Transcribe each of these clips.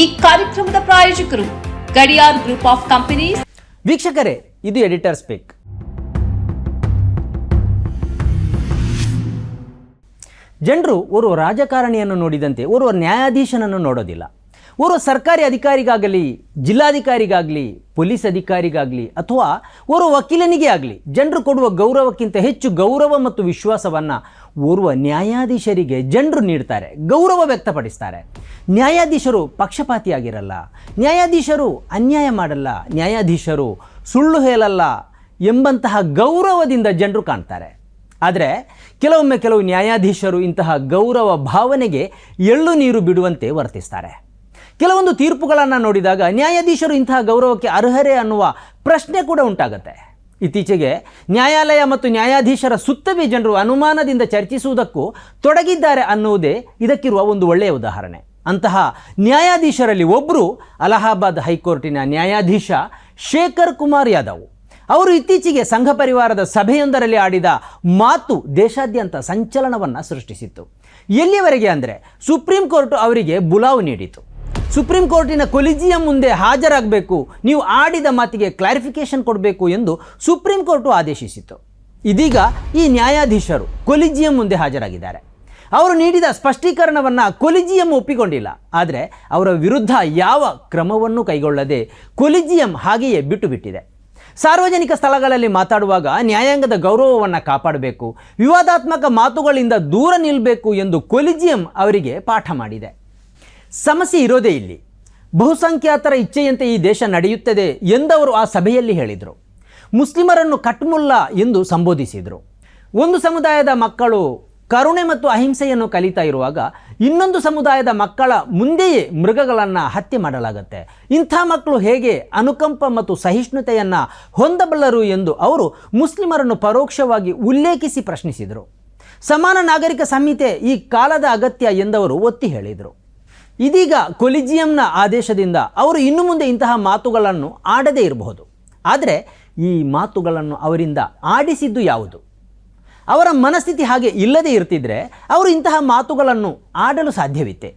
ಈ ಕಾರ್ಯಕ್ರಮದ ಪ್ರಾಯೋಜಕರು ಗಡಿಯಾರ್ ಗ್ರೂಪ್ ಆಫ್ ಕಂಪನೀಸ್. ವೀಕ್ಷಕರೇ, ಇದು ಎಡಿಟರ್ ಸ್ಪೀಕ್. ಜನರು ಓರ್ವ ರಾಜಕಾರಣಿಯನ್ನು ನೋಡಿದಂತೆ ಓರ್ವ ನ್ಯಾಯಾಧೀಶನನ್ನು ನೋಡೋದಿಲ್ಲ. ಓರ್ವ ಸರ್ಕಾರಿ ಅಧಿಕಾರಿಗಾಗಲಿ, ಜಿಲ್ಲಾಧಿಕಾರಿಗಾಗಲಿ, ಪೊಲೀಸ್ ಅಧಿಕಾರಿಗಾಗಲಿ ಅಥವಾ ಓರ್ವ ವಕೀಲನಿಗೆ ಆಗಲಿ, ಜನರು ಕೊಡುವ ಗೌರವಕ್ಕಿಂತ ಹೆಚ್ಚು ಗೌರವ ಮತ್ತು ವಿಶ್ವಾಸವನ್ನು ಓರ್ವ ನ್ಯಾಯಾಧೀಶರಿಗೆ ಜನರು ನೀಡ್ತಾರೆ, ಗೌರವ ವ್ಯಕ್ತಪಡಿಸ್ತಾರೆ. ನ್ಯಾಯಾಧೀಶರು ಪಕ್ಷಪಾತಿಯಾಗಿರಲ್ಲ, ನ್ಯಾಯಾಧೀಶರು ಅನ್ಯಾಯ ಮಾಡಲ್ಲ, ನ್ಯಾಯಾಧೀಶರು ಸುಳ್ಳು ಹೇಳಲ್ಲ ಎಂಬಂತಹ ಗೌರವದಿಂದ ಜನರು ಕಾಣ್ತಾರೆ. ಆದರೆ ಕೆಲವೊಮ್ಮೆ ಕೆಲವು ನ್ಯಾಯಾಧೀಶರು ಇಂತಹ ಗೌರವ ಭಾವನೆಗೆ ಎಳ್ಳು ನೀರು ಬಿಡುವಂತೆ ವರ್ತಿಸ್ತಾರೆ. ಕೆಲವೊಂದು ತೀರ್ಪುಗಳನ್ನು ನೋಡಿದಾಗ ನ್ಯಾಯಾಧೀಶರು ಇಂತಹ ಗೌರವಕ್ಕೆ ಅರ್ಹರೇ ಅನ್ನುವ ಪ್ರಶ್ನೆ ಕೂಡ ಉಂಟಾಗುತ್ತೆ. ಇತ್ತೀಚೆಗೆ ನ್ಯಾಯಾಲಯ ಮತ್ತು ನ್ಯಾಯಾಧೀಶರ ಸುತ್ತವೇ ಜನರು ಅನುಮಾನದಿಂದ ಚರ್ಚಿಸುವುದಕ್ಕೂ ತೊಡಗಿದ್ದಾರೆ ಅನ್ನುವುದೇ ಇದಕ್ಕಿರುವ ಒಂದು ಒಳ್ಳೆಯ ಉದಾಹರಣೆ. ಅಂತಹ ನ್ಯಾಯಾಧೀಶರಲ್ಲಿ ಒಬ್ಬರು ಅಲಹಾಬಾದ್ ಹೈಕೋರ್ಟಿನ ನ್ಯಾಯಾಧೀಶ ಶೇಖರ್ ಕುಮಾರ್ ಯಾದವ್. ಅವರು ಇತ್ತೀಚೆಗೆ ಸಂಘ ಪರಿವಾರದ ಸಭೆಯೊಂದರಲ್ಲಿ ಆಡಿದ ಮಾತು ದೇಶಾದ್ಯಂತ ಸಂಚಲನವನ್ನು ಸೃಷ್ಟಿಸಿತ್ತು. ಎಲ್ಲಿಯವರೆಗೆ ಅಂದರೆ ಸುಪ್ರೀಂ ಕೋರ್ಟ್ ಅವರಿಗೆ ಬುಲಾವು ನೀಡಿತು. ಸುಪ್ರೀಂ ಕೋರ್ಟಿನ ಕೊಲಿಜಿಯಂ ಮುಂದೆ ಹಾಜರಾಗಬೇಕು, ನೀವು ಆಡಿದ ಮಾತಿಗೆ ಕ್ಲಾರಿಫಿಕೇಶನ್ ಕೊಡಬೇಕು ಎಂದು ಸುಪ್ರೀಂ ಕೋರ್ಟು ಆದೇಶಿಸಿತು ಇದೀಗ ಈ ನ್ಯಾಯಾಧೀಶರು ಕೊಲಿಜಿಯಂ ಮುಂದೆ ಹಾಜರಾಗಿದ್ದಾರೆ. ಅವರು ನೀಡಿದ ಸ್ಪಷ್ಟೀಕರಣವನ್ನು ಕೊಲಿಜಿಯಂ ಒಪ್ಪಿಕೊಂಡಿಲ್ಲ. ಆದರೆ ಅವರ ವಿರುದ್ಧ ಯಾವ ಕ್ರಮವನ್ನು ಕೈಗೊಳ್ಳದೆ ಕೊಲಿಜಿಯಂ ಹಾಗೆಯೇ ಬಿಟ್ಟು ಬಿಟ್ಟಿದೆ ಸಾರ್ವಜನಿಕ ಸ್ಥಳಗಳಲ್ಲಿ ಮಾತಾಡುವಾಗ ನ್ಯಾಯಾಂಗದ ಗೌರವವನ್ನು ಕಾಪಾಡಬೇಕು, ವಿವಾದಾತ್ಮಕ ಮಾತುಗಳಿಂದ ದೂರ ನಿಲ್ಲಬೇಕು ಎಂದು ಕೊಲಿಜಿಯಂ ಅವರಿಗೆ ಪಾಠ ಮಾಡಿದೆ. ಸಮಸ್ಯೆ ಇರೋದೇ ಇಲ್ಲಿ. ಬಹುಸಂಖ್ಯಾತರ ಇಚ್ಛೆಯಂತೆ ಈ ದೇಶ ನಡೆಯುತ್ತದೆ ಎಂದವರು ಆ ಸಭೆಯಲ್ಲಿ ಹೇಳಿದರು. ಮುಸ್ಲಿಮರನ್ನು ಕಟ್ಮುಲ್ಲ ಎಂದು ಸಂಬೋಧಿಸಿದರು. ಒಂದು ಸಮುದಾಯದ ಮಕ್ಕಳು ಕರುಣೆ ಮತ್ತು ಅಹಿಂಸೆಯನ್ನು ಕಲಿತಾ ಇರುವಾಗ ಇನ್ನೊಂದು ಸಮುದಾಯದ ಮಕ್ಕಳ ಮುಂದೆಯೇ ಮೃಗಗಳನ್ನು ಹತ್ಯೆ ಮಾಡಲಾಗುತ್ತೆ. ಇಂಥ ಮಕ್ಕಳು ಹೇಗೆ ಅನುಕಂಪ ಮತ್ತು ಸಹಿಷ್ಣುತೆಯನ್ನು ಹೊಂದಬಲ್ಲರು ಎಂದು ಅವರು ಮುಸ್ಲಿಮರನ್ನು ಪರೋಕ್ಷವಾಗಿ ಉಲ್ಲೇಖಿಸಿ ಪ್ರಶ್ನಿಸಿದರು. ಸಮಾನ ನಾಗರಿಕ ಸಂಹಿತೆ ಈ ಕಾಲದ ಅಗತ್ಯ ಎಂದವರು ಒತ್ತಿ ಹೇಳಿದರು. ಇದೀಗ ಕೊಲಿಜಿಯಂನ ಆದೇಶದಿಂದ ಅವರು ಇನ್ನು ಮುಂದೆ ಇಂತಹ ಮಾತುಗಳನ್ನು ಆಡದೇ ಇರಬಹುದು. ಆದರೆ ಈ ಮಾತುಗಳನ್ನು ಅವರಿಂದ ಆಡಿಸಿದ್ದು ಯಾವುದು? ಅವರ ಮನಸ್ಥಿತಿ ಹಾಗೆ ಇಲ್ಲದೇ ಇರ್ತಿದ್ರೆ ಅವರು ಇಂತಹ ಮಾತುಗಳನ್ನು ಆಡಲು ಸಾಧ್ಯವಿತ್ತೆ.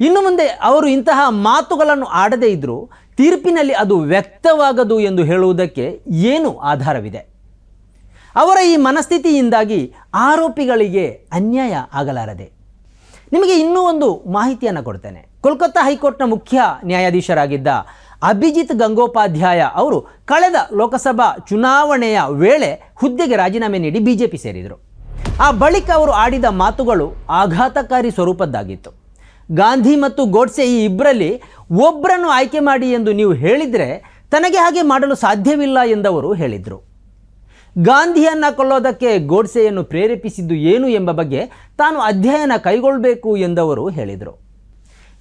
ಇನ್ನು ಮುಂದೆ ಅವರು ಇಂತಹ ಮಾತುಗಳನ್ನು ಆಡದೇ ಇದ್ದರೂ ತೀರ್ಪಿನಲ್ಲಿ ಅದು ವ್ಯಕ್ತವಾಗದು ಎಂದು ಹೇಳುವುದಕ್ಕೆ ಏನು ಆಧಾರವಿದೆ? ಅವರ ಈ ಮನಸ್ಥಿತಿಯಿಂದಾಗಿ ಆರೋಪಿಗಳಿಗೆ ಅನ್ಯಾಯ ಆಗಲಾರದೆ. ನಿಮಗೆ ಇನ್ನೂ ಒಂದು ಮಾಹಿತಿಯನ್ನು ಕೊಡ್ತೇನೆ. ಕೋಲ್ಕತ್ತಾ ಹೈಕೋರ್ಟ್ನ ಮುಖ್ಯ ನ್ಯಾಯಾಧೀಶರಾಗಿದ್ದ ಅಭಿಜಿತ್ ಗಂಗೋಪಾಧ್ಯಾಯ ಅವರು ಕಳೆದ ಲೋಕಸಭಾ ಚುನಾವಣೆಯ ವೇಳೆ ಹುದ್ದೆಗೆ ರಾಜೀನಾಮೆ ನೀಡಿ ಬಿಜೆಪಿ ಸೇರಿದರು. ಆ ಬಳಿಕ ಅವರು ಆಡಿದ ಮಾತುಗಳು ಆಘಾತಕಾರಿ ಸ್ವರೂಪದ್ದಾಗಿತ್ತು. ಗಾಂಧಿ ಮತ್ತು ಗೋಡ್ಸೆ ಈ ಇಬ್ಬರಲ್ಲಿ ಒಬ್ಬರನ್ನು ಆಯ್ಕೆ ಮಾಡಿ ಎಂದು ನೀವು ಹೇಳಿದರೆ ತನಗೆ ಹಾಗೆ ಮಾಡಲು ಸಾಧ್ಯವಿಲ್ಲ ಎಂದವರು ಹೇಳಿದರು. ಗಾಂಧಿಯನ್ನು ಕೊಲ್ಲೋದಕ್ಕೆ ಗೋಡ್ಸೆಯನ್ನು ಪ್ರೇರೇಪಿಸಿದ್ದು ಏನು ಎಂಬ ಬಗ್ಗೆ ತಾನು ಅಧ್ಯಯನ ಕೈಗೊಳ್ಳಬೇಕು ಎಂದವರು ಹೇಳಿದರು.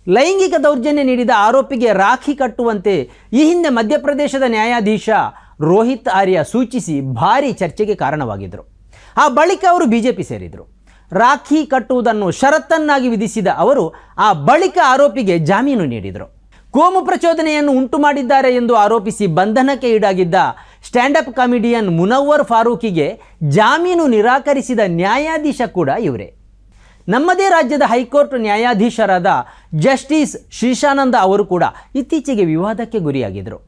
ಲೈಂಗಿಕ ದೌರ್ಜನ್ಯ ನೀಡಿದ ಆರೋಪಿಗೆ ರಾಖಿ ಕಟ್ಟುವಂತೆ ಈ ಹಿಂದೆ ಮಧ್ಯಪ್ರದೇಶದ ನ್ಯಾಯಾಧೀಶ ರೋಹಿತ್ ಆರ್ಯ ಸೂಚಿಸಿ ಭಾರಿ ಚರ್ಚೆಗೆ ಕಾರಣವಾಗಿದ್ದರು ಆ ಬಳಿಕ ಅವರು ಬಿಜೆಪಿ ಸೇರಿದರು. ರಾಖಿ ಕಟ್ಟುವುದನ್ನು ಷರತ್ತನ್ನಾಗಿ ವಿಧಿಸಿದ ಅವರು ಆ ಬಳಿಕ ಆರೋಪಿಗೆ ಜಾಮೀನು ನೀಡಿದರು. ಕೋಮು ಪ್ರಚೋದನೆಯನ್ನು ಉಂಟು ಮಾಡಿದ್ದಾರೆ ಎಂದು ಆರೋಪಿಸಿ ಬಂಧನಕ್ಕೆ ಈಡಾಗಿದ್ದ ಸ್ಟ್ಯಾಂಡಪ್ ಕಾಮಿಡಿಯನ್ ಮುನವ್ವರ್ ಫಾರೂಕಿಗೆ ಜಾಮೀನು ನಿರಾಕರಿಸಿದ ನ್ಯಾಯಾಧೀಶ ಕೂಡ ಇವರೇ. ನಮ್ಮದೇ ರಾಜ್ಯದ ಹೈಕೋರ್ಟ್ ನ್ಯಾಯಾಧೀಶರಾದ ಜಸ್ಟಿಸ್ ಶ್ರೀಶಾನಂದ ಅವರು ಕೂಡ ಇತ್ತೀಚೆಗೆ ವಿವಾದಕ್ಕೆ ಗುರಿಯಾಗಿದ್ದರು.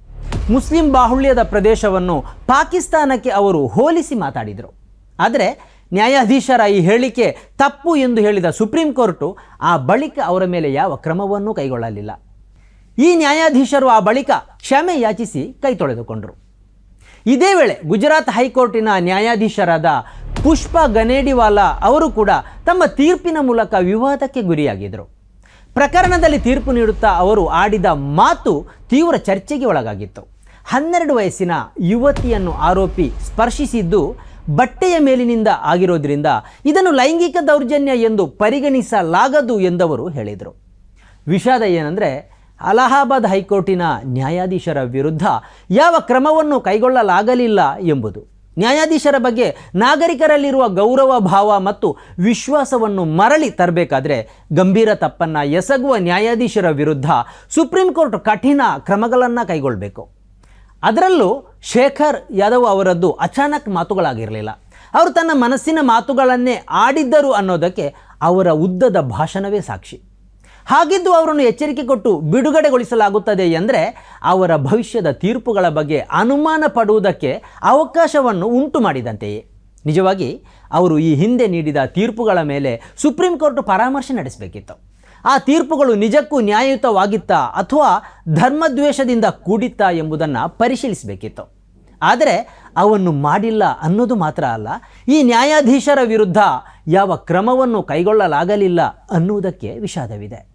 ಮುಸ್ಲಿಂ ಬಾಹುಳ್ಯದ ಪ್ರದೇಶವನ್ನು ಪಾಕಿಸ್ತಾನಕ್ಕೆ ಅವರು ಹೋಲಿಸಿ ಮಾತಾಡಿದರು. ಆದರೆ ನ್ಯಾಯಾಧೀಶರ ಈ ಹೇಳಿಕೆ ತಪ್ಪು ಎಂದು ಹೇಳಿದ ಸುಪ್ರೀಂ ಕೋರ್ಟು ಆ ಬಳಿಕ ಅವರ ಮೇಲೆ ಯಾವ ಕ್ರಮವನ್ನೂ ಕೈಗೊಳ್ಳಲಿಲ್ಲ. ಈ ನ್ಯಾಯಾಧೀಶರು ಆ ಬಳಿಕ ಕ್ಷಮೆ ಯಾಚಿಸಿ ಕೈ ತೊಳೆದುಕೊಂಡರು. ಇದೇ ವೇಳೆ ಗುಜರಾತ್ ಹೈಕೋರ್ಟಿನ ನ್ಯಾಯಾಧೀಶರಾದ ಪುಷ್ಪ ಗನೇಡಿವಾಲಾ ಅವರು ಕೂಡ ತಮ್ಮ ತೀರ್ಪಿನ ಮೂಲಕ ವಿವಾದಕ್ಕೆ ಗುರಿಯಾಗಿದ್ದರು. ಪ್ರಕರಣದಲ್ಲಿ ತೀರ್ಪು ನೀಡುತ್ತಾ ಅವರು ಆಡಿದ ಮಾತು ತೀವ್ರ ಚರ್ಚೆಗೆ ಒಳಗಾಗಿತ್ತು. ಹನ್ನೆರಡು ವಯಸ್ಸಿನ ಯುವತಿಯನ್ನು ಆರೋಪಿ ಸ್ಪರ್ಶಿಸಿದ್ದು ಬಟ್ಟೆಯ ಮೇಲಿನಿಂದ ಆಗಿರೋದ್ರಿಂದ ಇದನ್ನು ಲೈಂಗಿಕ ದೌರ್ಜನ್ಯ ಎಂದು ಪರಿಗಣಿಸಲಾಗದು ಎಂದವರು ಹೇಳಿದರು. ವಿಷಾದ ಏನಂದರೆ ಅಲಹಾಬಾದ್ ಹೈಕೋರ್ಟಿನ ನ್ಯಾಯಾಧೀಶರ ವಿರುದ್ಧ ಯಾವ ಕ್ರಮವನ್ನು ಕೈಗೊಳ್ಳಲಾಗಲಿಲ್ಲ ಎಂಬುದು. ನ್ಯಾಯಾಧೀಶರ ಬಗ್ಗೆ ನಾಗರಿಕರಲ್ಲಿರುವ ಗೌರವ ಭಾವ ಮತ್ತು ವಿಶ್ವಾಸವನ್ನು ಮರಳಿ ತರಬೇಕಾದ್ರೆ ಗಂಭೀರ ತಪ್ಪನ್ನು ಎಸಗುವ ನ್ಯಾಯಾಧೀಶರ ವಿರುದ್ಧ ಸುಪ್ರೀಂ ಕೋರ್ಟ್ ಕಠಿಣ ಕ್ರಮಗಳನ್ನು ಕೈಗೊಳ್ಳಬೇಕು ಅದರಲ್ಲೂ ಶೇಖರ್ ಯಾದವ್ ಅವರದ್ದು ಅಚಾನಕ್ ಮಾತುಗಳಾಗಿರಲಿಲ್ಲ. ಅವರು ತನ್ನ ಮನಸ್ಸಿನ ಮಾತುಗಳನ್ನೇ ಆಡಿದ್ದರು ಅನ್ನೋದಕ್ಕೆ ಅವರ ಉದ್ದದ ಭಾಷಣವೇ ಸಾಕ್ಷಿ. ಹಾಗಿದ್ದು ಅವರನ್ನು ಎಚ್ಚರಿಕೆ ಕೊಟ್ಟು ಬಿಡುಗಡೆಗೊಳಿಸಲಾಗುತ್ತದೆ ಎಂದರೆ ಅವರ ಭವಿಷ್ಯದ ತೀರ್ಪುಗಳ ಬಗ್ಗೆ ಅನುಮಾನ ಪಡುವುದಕ್ಕೆ ಅವಕಾಶವನ್ನು ಉಂಟು ಮಾಡಿದಂತೆಯೇ. ನಿಜವಾಗಿ ಅವರು ಈ ಹಿಂದೆ ನೀಡಿದ ತೀರ್ಪುಗಳ ಮೇಲೆ ಸುಪ್ರೀಂ ಕೋರ್ಟ್ ಪರಾಮರ್ಶೆ ನಡೆಸಬೇಕಿತ್ತು. ಆ ತೀರ್ಪುಗಳು ನಿಜಕ್ಕೂ ನ್ಯಾಯಯುತವಾಗಿತ್ತಾ ಅಥವಾ ಧರ್ಮದ್ವೇಷದಿಂದ ಕೂಡಿತ್ತಾ ಎಂಬುದನ್ನು ಪರಿಶೀಲಿಸಬೇಕಿತ್ತು. ಆದರೆ ಅವನ್ನು ಮಾಡಿಲ್ಲ ಅನ್ನೋದು ಮಾತ್ರ ಅಲ್ಲ, ಈ ನ್ಯಾಯಾಧೀಶರ ವಿರುದ್ಧ ಯಾವ ಕ್ರಮವನ್ನು ಕೈಗೊಳ್ಳಲಾಗಲಿಲ್ಲ ಅನ್ನುವುದಕ್ಕೆ ವಿಷಾದವಿದೆ.